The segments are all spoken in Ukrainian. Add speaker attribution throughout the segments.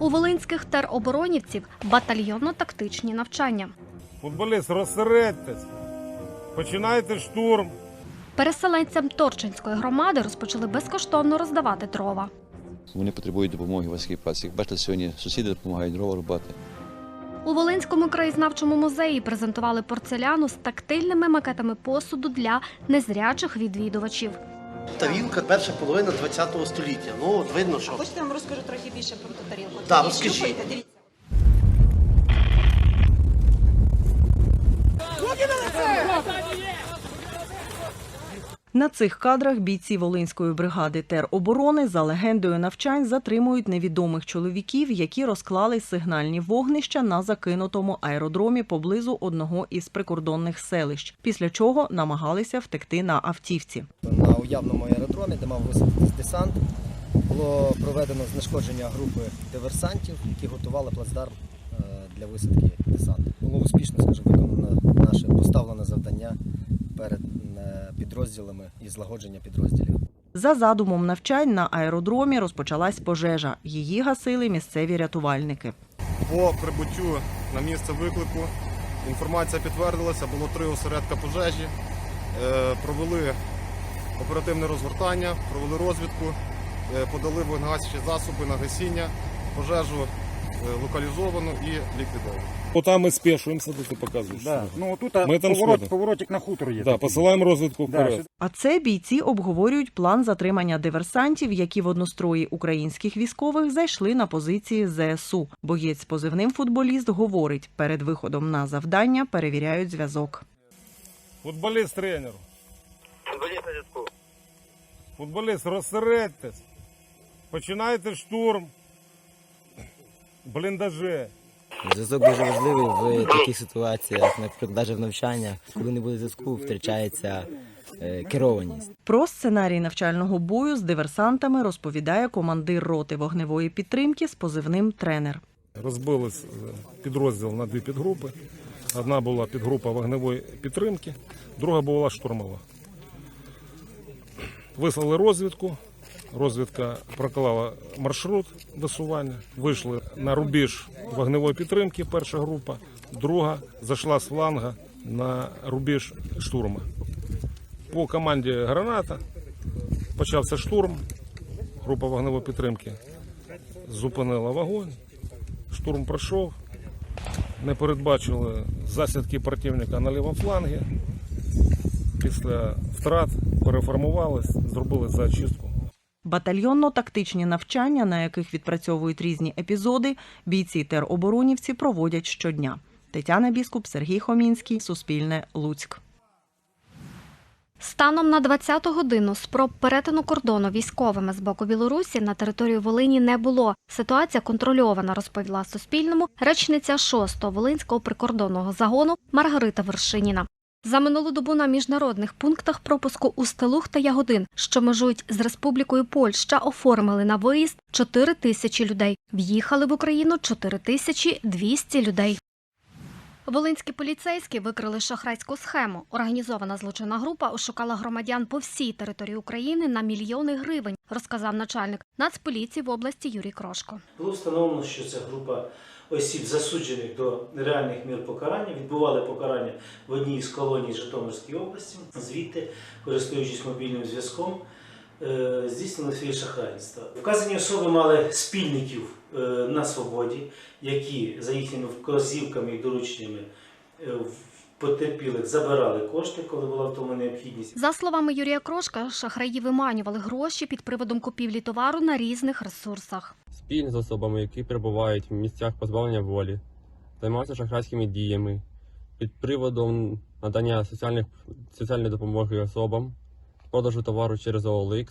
Speaker 1: У волинських тероборонівців батальйонно-тактичні навчання.
Speaker 2: Футболіст, розсередьтесь. Починайте штурм.
Speaker 1: Переселенцям Торчинської громади розпочали безкоштовно роздавати дрова.
Speaker 3: Вони потребують допомоги в важкій праці. Як бачите, сьогодні сусіди допомагають дрова рубати.
Speaker 1: У Волинському краєзнавчому музеї презентували порцеляну з тактильними макетами посуду для незрячих відвідувачів.
Speaker 4: Тарілка перша половина ХХ століття. Ну, от видно, що
Speaker 5: Хочете, я вам розкажу трохи більше про ту тарілку?
Speaker 4: Так, розкажіть.
Speaker 6: На цих кадрах бійці Волинської бригади тероборони за легендою навчань затримують невідомих чоловіків, які розклали сигнальні вогнища на закинутому аеродромі поблизу одного із прикордонних селищ, після чого намагалися втекти на автівці.
Speaker 7: На уявному аеродромі, де мав висадитись десант, було проведено знешкодження групи диверсантів, які готували плацдарм е, для висадки десанту. Було успішно, скажімо, виконано наше поставлене завдання перед підрозділами і злагодження підрозділів.
Speaker 6: За задумом навчань на аеродромі розпочалась пожежа. Її гасили місцеві рятувальники.
Speaker 8: По прибуттю на місце виклику інформація підтвердилася, було три осередка пожежі. Е, Провели оперативне розгортання, провели розвідку, е, подали вогнегасячі засоби на гасіння, пожежу локалізовано і ліквідовано.
Speaker 2: Отам ми спешуємося, де ти показуєш.
Speaker 9: Да. Ну тут
Speaker 2: Ми там
Speaker 9: поворот,
Speaker 2: сходимо.
Speaker 9: поворотик на хутор є.
Speaker 2: Да,
Speaker 9: такий.
Speaker 2: посилаємо розвідку
Speaker 9: Да,
Speaker 2: вперед.
Speaker 6: А це бійці обговорюють план затримання диверсантів, які в однострої українських військових зайшли на позиції ЗСУ. Боєць позивним футболіст говорить, перед виходом на завдання перевіряють зв'язок.
Speaker 2: Футболіст тренеру. Футболіст, розсередьтесь. Починайте штурм. Бліндажі.
Speaker 10: Зв'язок дуже важливий в таких ситуаціях, наприклад, навіть в навчаннях, коли не буде зв'язку, втрачається е, керованість.
Speaker 6: Про сценарій навчального бою з диверсантами розповідає командир роти вогневої підтримки з позивним тренер.
Speaker 2: Розбились е, підрозділ на дві підгрупи. Одна була підгрупа вогневої підтримки, друга була штурмова. Вислали розвідку. Розвідка проклала маршрут висування. Вийшли на рубіж вогневої підтримки. Перша група, друга зайшла з фланга на рубіж штурму. По команді граната почався штурм. Група вогневої підтримки зупинила вогонь. Штурм пройшов. Не передбачили засідки противника на лівому флангі. Після втрат переформувались, зробили зачистку.
Speaker 6: Батальйонно-тактичні навчання, на яких відпрацьовують різні епізоди, бійці тероборонівці проводять щодня. Тетяна Біскуп, Сергій Хомінський, Суспільне, Луцьк.
Speaker 1: Станом на 20-ту годину спроб перетину кордону військовими з боку Білорусі на територію Волині не було. Ситуація контрольована, розповіла Суспільному речниця 6-го Волинського прикордонного загону Маргарита Вершиніна. За минулу добу на міжнародних пунктах пропуску у Стелух та Ягодин, що межують з Республікою Польща, оформили на виїзд 4 тисячі людей. В'їхали в Україну 4 тисячі 200 людей. Волинські поліцейські викрили шахрайську схему. Організована злочинна група ошукала громадян по всій території України на мільйони гривень, розказав начальник Нацполіції в області Юрій Крошко.
Speaker 11: Було встановлено, що ця група осіб, засуджених до реальних мір покарання, відбували покарання в одній з колоній Житомирської області. Звідти, користуючись мобільним зв'язком, е, здійснили своє шахрайство. Вказані особи мали спільників е, на свободі, які за їхніми вказівками і дорученнями е, потерпілих забирали кошти, коли була в тому необхідність.
Speaker 1: За словами Юрія Крошка, шахраї виманювали гроші під приводом купівлі товару на різних ресурсах.
Speaker 12: спільно з особами, які перебувають в місцях позбавлення волі, займаються шахрайськими діями під приводом надання соціальних, соціальної допомоги особам, продажу товару через OLX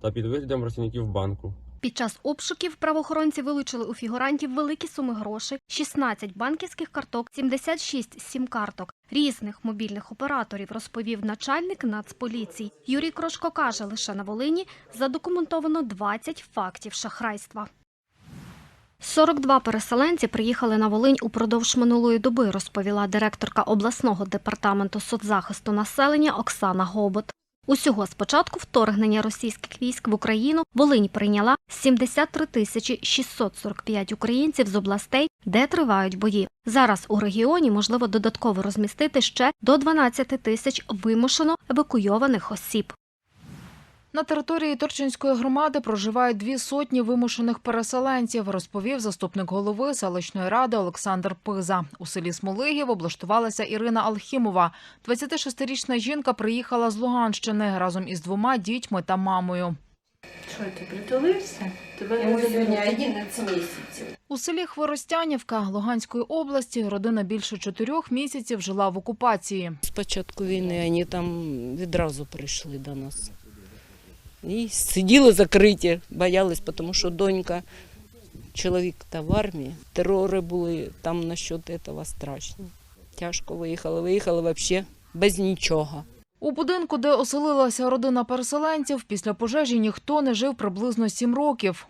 Speaker 12: та під виглядом працівників банку.
Speaker 1: Під час обшуків правоохоронці вилучили у фігурантів великі суми грошей, 16 банківських карток, 76 сім-карток різних мобільних операторів, розповів начальник Нацполіції. Юрій Крошко каже, лише на Волині задокументовано 20 фактів шахрайства. 42 переселенці приїхали на Волинь упродовж минулої доби, розповіла директорка обласного департаменту соцзахисту населення Оксана Гобот. Усього з початку вторгнення російських військ в Україну Волинь прийняла 73 тисячі 645 українців з областей, де тривають бої. Зараз у регіоні можливо додатково розмістити ще до 12 тисяч вимушено евакуйованих осіб.
Speaker 9: На території Торчинської громади проживають дві сотні вимушених переселенців, розповів заступник голови селищної ради Олександр Пиза. У селі Смолигів облаштувалася Ірина Алхімова. 26-річна жінка приїхала з Луганщини разом із двома дітьми та мамою.
Speaker 5: Що ти притулився? Тебе не сьогодні 11 місяців.
Speaker 9: У селі Хворостянівка Луганської області родина більше чотирьох місяців жила в окупації.
Speaker 13: З початку війни вони там відразу прийшли до нас. І сиділи закриті, боялись, тому що донька, чоловік та в армії, терори були там насчет цього страшно. Тяжко виїхали, виїхали взагалі без нічого.
Speaker 9: У будинку, де оселилася родина переселенців, після пожежі ніхто не жив приблизно сім років.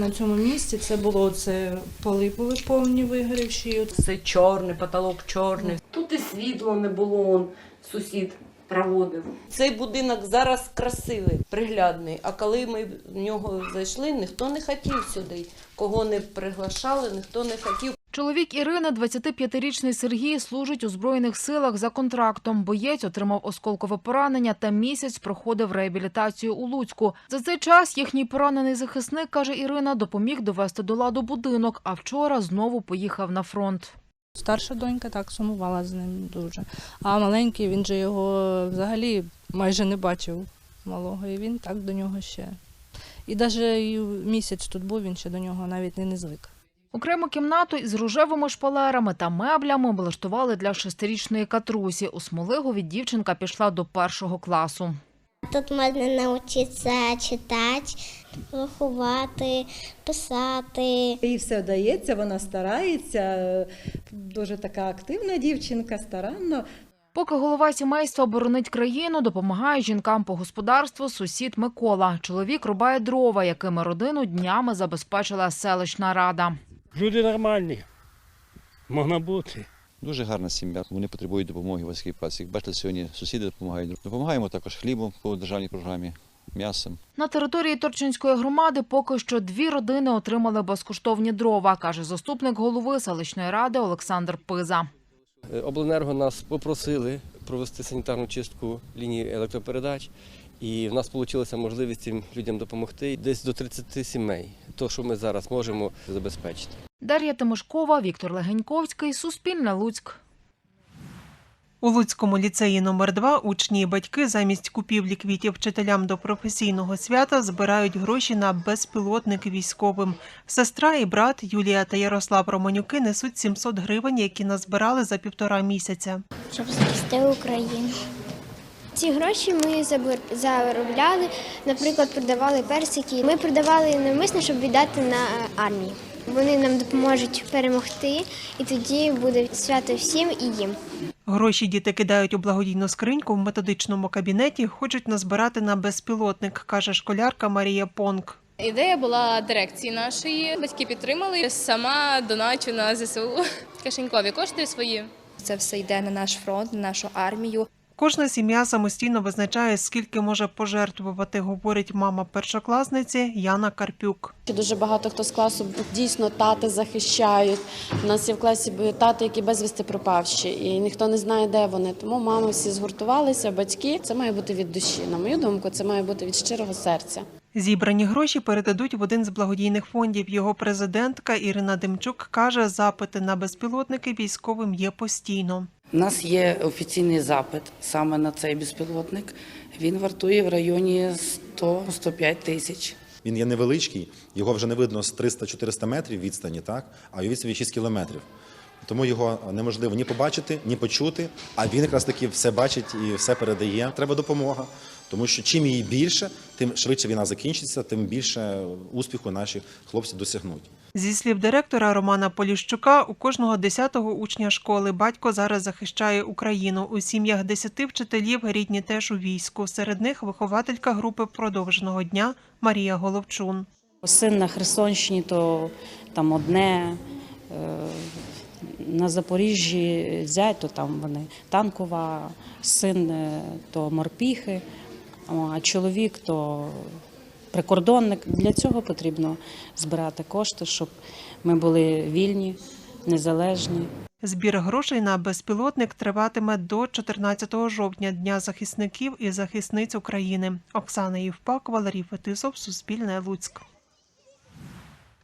Speaker 14: На цьому місці це було це поли були повні вигорівші. Це чорний, потолок чорний.
Speaker 5: Тут і світло не було, сусід проводив.
Speaker 13: Цей будинок зараз красивий, приглядний. А коли ми в нього зайшли, ніхто не хотів сюди. Кого не приглашали, ніхто не хотів.
Speaker 9: Чоловік Ірини, 25-річний Сергій, служить у Збройних силах за контрактом. Боєць отримав осколкове поранення та місяць проходив реабілітацію у Луцьку. За цей час їхній поранений захисник, каже Ірина, допоміг довести до ладу будинок, а вчора знову поїхав на фронт.
Speaker 14: Старша донька так сумувала з ним дуже. А маленький він же його взагалі майже не бачив малого, і він так до нього ще. І навіть місяць тут був, він ще до нього навіть не, звик.
Speaker 9: Окрему кімнату із рожевими шпалерами та меблями облаштували для шестирічної Катрусі. У Смолигові дівчинка пішла до першого класу.
Speaker 15: Тут можна навчитися читати, рахувати, писати.
Speaker 16: Їй все вдається, вона старається, дуже така активна дівчинка, старанно.
Speaker 9: Поки голова сімейства боронить країну, допомагає жінкам по господарству сусід Микола. Чоловік рубає дрова, якими родину днями забезпечила селищна рада.
Speaker 17: Люди нормальні. Можна бути.
Speaker 3: Дуже гарна сім'я. Вони потребують допомоги в важкій праці. Як бачите, сьогодні сусіди допомагають. Допомагаємо також хлібом по державній програмі, м'ясом.
Speaker 9: На території Торчинської громади поки що дві родини отримали безкоштовні дрова, каже заступник голови селищної ради Олександр Пиза.
Speaker 12: Обленерго нас попросили провести санітарну чистку лінії електропередач, і в нас вийшла можливість цим людям допомогти десь до 30 сімей. То, що ми зараз можемо забезпечити.
Speaker 9: Дар'я Тимошкова, Віктор Легеньковський, Суспільне Луцьк.
Speaker 18: У Луцькому ліцеї номер 2 учні і батьки замість купівлі квітів вчителям до професійного свята збирають гроші на безпілотник військовим. Сестра і брат Юлія та Ярослав Романюки несуть 700 гривень, які назбирали за півтора місяця.
Speaker 15: Щоб захистити Україну. Ці гроші ми заробляли, наприклад, продавали персики. Ми продавали навмисно, щоб віддати на армію. Вони нам допоможуть перемогти, і тоді буде свято всім і їм.
Speaker 18: Гроші діти кидають у благодійну скриньку в методичному кабінеті, хочуть назбирати на безпілотник, каже школярка Марія Понк.
Speaker 19: Ідея була дирекції нашої. Батьки підтримали. Сама доначу на ЗСУ. Кишенькові кошти свої.
Speaker 20: Це все йде на наш фронт, на нашу армію.
Speaker 18: Кожна сім'я самостійно визначає, скільки може пожертвувати, говорить мама першокласниці Яна Карпюк.
Speaker 21: Дуже багато хто з класу дійсно тати захищають. У нас є в класі тати, які безвісти пропавші, і ніхто не знає, де вони. Тому мами всі згуртувалися, батьки. Це має бути від душі. На мою думку, це має бути від щирого серця.
Speaker 18: Зібрані гроші передадуть в один з благодійних фондів. Його президентка Ірина Демчук каже, запити на безпілотники військовим є постійно.
Speaker 22: У нас є офіційний запит саме на цей безпілотник. Він вартує в районі 100-105 тисяч.
Speaker 23: Він є невеличкий, його вже не видно з 300-400 метрів відстані, так? а його відстані 6 кілометрів. Тому його неможливо ні побачити, ні почути, а він якраз таки все бачить і все передає. Треба допомога. Тому що чим її більше, тим швидше війна закінчиться, тим більше успіху наші хлопці досягнуть.
Speaker 18: Зі слів директора Романа Поліщука, у кожного десятого учня школи батько зараз захищає Україну. У сім'ях десяти вчителів рідні теж у війську. Серед них вихователька групи продовженого дня Марія Головчун.
Speaker 24: Син на Херсонщині, то там одне, е, на Запоріжжі зять, то там вони танкова, син е, то морпіхи. А чоловік то прикордонник. Для цього потрібно збирати кошти, щоб ми були вільні, незалежні.
Speaker 18: Збір грошей на безпілотник триватиме до 14 жовтня Дня захисників і захисниць України. Оксана Євпак, Валерій Фетисов, Суспільне Луцьк.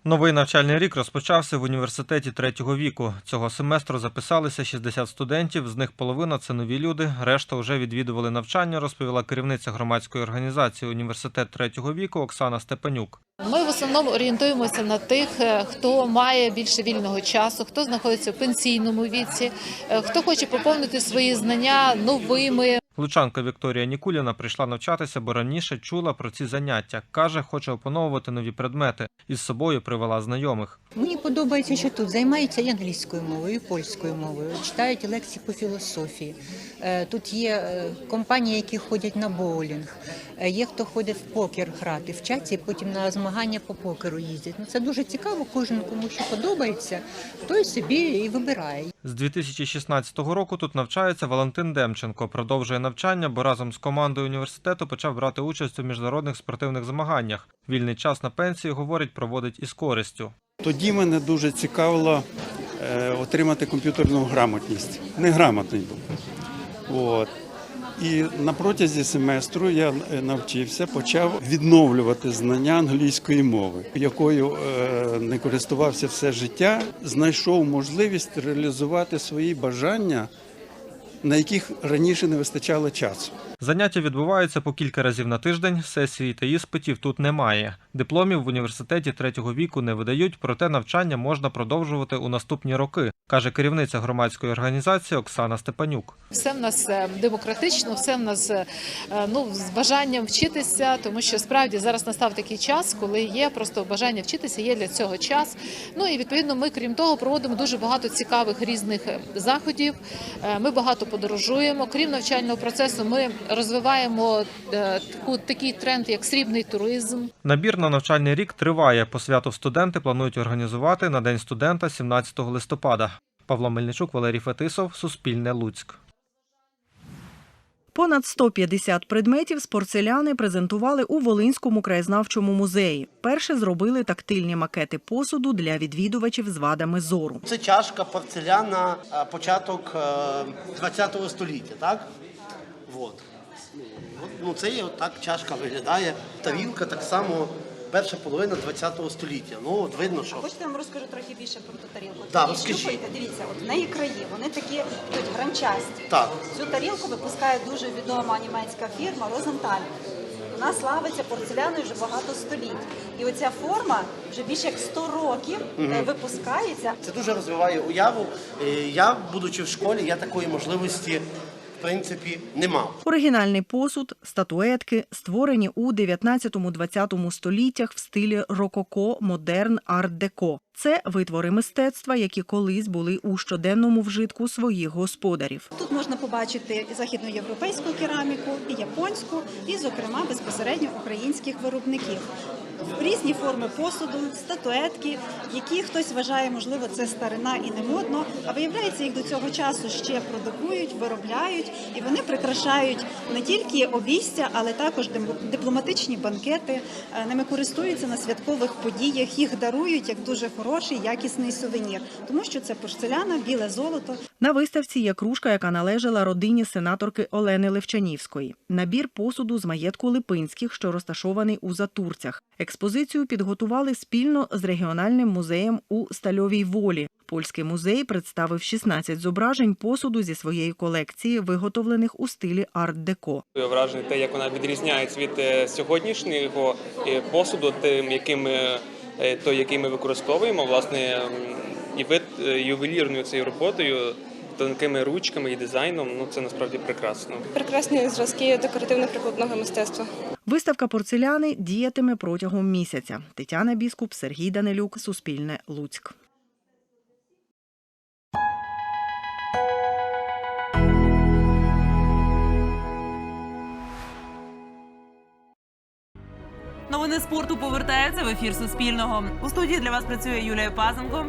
Speaker 25: Новий навчальний рік розпочався в університеті третього віку. Цього семестру записалися 60 студентів, з них половина це нові люди. Решта вже відвідували навчання, розповіла керівниця громадської організації Університет третього віку Оксана Степанюк.
Speaker 26: Ми в основному орієнтуємося на тих, е, хто має більше вільного часу, хто знаходиться в пенсійному віці, е, хто хоче поповнити свої знання новими.
Speaker 25: Лучанка Вікторія Нікуліна прийшла навчатися, бо раніше чула про ці заняття. Каже, хоче опановувати нові предмети. Із собою привела знайомих.
Speaker 27: Мені подобається, що тут займаються і англійською мовою, і польською мовою, читають лекції по філософії. Е, Тут є е, компанії, які ходять на боулінг, Е, є хто ходить в покер грати, вчаться і потім на змагання по покеру їздять. Ну це дуже цікаво. Кожен кому що подобається, той собі і вибирає.
Speaker 25: З 2016 року тут навчається Валентин Демченко. Продовжує навчання, бо разом з командою університету почав брати участь у міжнародних спортивних змаганнях. Вільний час на пенсії, говорить, проводить із користю.
Speaker 28: Тоді мене дуже цікавило е, отримати комп'ютерну грамотність. Неграмотний був. От. І на протязі семестру я е, навчився, почав відновлювати знання англійської мови, якою е, не користувався все життя, знайшов можливість реалізувати свої бажання, на яких раніше не вистачало часу.
Speaker 25: Заняття відбуваються по кілька разів на тиждень. Сесії та іспитів тут немає. Дипломів в університеті третього віку не видають, проте навчання можна продовжувати у наступні роки, каже керівниця громадської організації Оксана Степанюк.
Speaker 26: Все в нас е, демократично, все в нас е, ну з бажанням вчитися, тому що справді зараз настав такий час, коли є просто бажання вчитися, є для цього час. Ну і відповідно, ми крім того проводимо дуже багато цікавих різних е, заходів. Е, Ми багато подорожуємо. Крім навчального процесу, ми розвиваємо е, таку такий тренд, як срібний туризм.
Speaker 25: Набір на навчальний рік триває. По святу студенти планують організувати на День студента 17 листопада. Павло Мельничук, Валерій Фетисов, Суспільне Луцьк.
Speaker 6: Понад 150 предметів з порцеляни презентували у Волинському краєзнавчому музеї. Перше зробили тактильні макети посуду для відвідувачів з вадами зору.
Speaker 29: Це чашка порцеляна, е, початок ХХ століття, так? Вот. От, Ну, це є так чашка виглядає. Тарілка так само перша половина ХХ століття. Ну, от видно, що.
Speaker 30: Хочете, я вам розкажу трохи більше про ту тарілку?
Speaker 29: Да, розкажіть.
Speaker 30: дивіться, от в неї краї, вони такі йдуть гранчасті.
Speaker 29: Так.
Speaker 30: Цю тарілку випускає дуже відома німецька фірма Розенталь. Вона славиться порцеляною вже багато століть. І оця форма вже більше як 100 років
Speaker 29: Мгм.
Speaker 30: випускається.
Speaker 29: Це дуже розвиває уяву. Е, Я, будучи в школі, я такої можливості принципі не мав.
Speaker 6: Оригінальний посуд, статуетки, створені у 19-20 століттях в стилі рококо, модерн, арт-деко. Це витвори мистецтва, які колись були у щоденному вжитку своїх господарів.
Speaker 30: Тут можна побачити і західноєвропейську кераміку, і японську, і, зокрема, безпосередньо українських виробників. Різні форми посуду, статуетки, які хтось вважає, можливо, це старина і не модно. А виявляється, їх до цього часу ще продукують, виробляють, і вони прикрашають не тільки обійстя, але також дипломатичні банкети. Е, Ними користуються на святкових подіях, їх дарують як дуже хороший, якісний сувенір, тому що це порцеляна, біле золото.
Speaker 6: На виставці є кружка, яка належала родині сенаторки Олени Левчанівської. Набір посуду з маєтку Липинських, що розташований у Затурцях. Експозицію підготували спільно з регіональним музеєм у Стальовій Волі. Польський музей представив 16 зображень посуду зі своєї колекції, виготовлених у стилі арт-деко.
Speaker 31: Я вражений те, як вона відрізняється від е, сьогоднішнього е, посуду, тим, яким е, той, який ми використовуємо, власне, і вид ювелірною цією роботою, тонкими ручками і дизайном. Ну це насправді прекрасно.
Speaker 32: Прекрасні зразки декоративно-прикладного мистецтва.
Speaker 6: Виставка порцеляни діятиме протягом місяця. Тетяна Біскуп, Сергій Данилюк, Суспільне, Луцьк.
Speaker 33: Новини спорту повертаються в ефір Суспільного. У студії для вас працює Юлія Пазенко.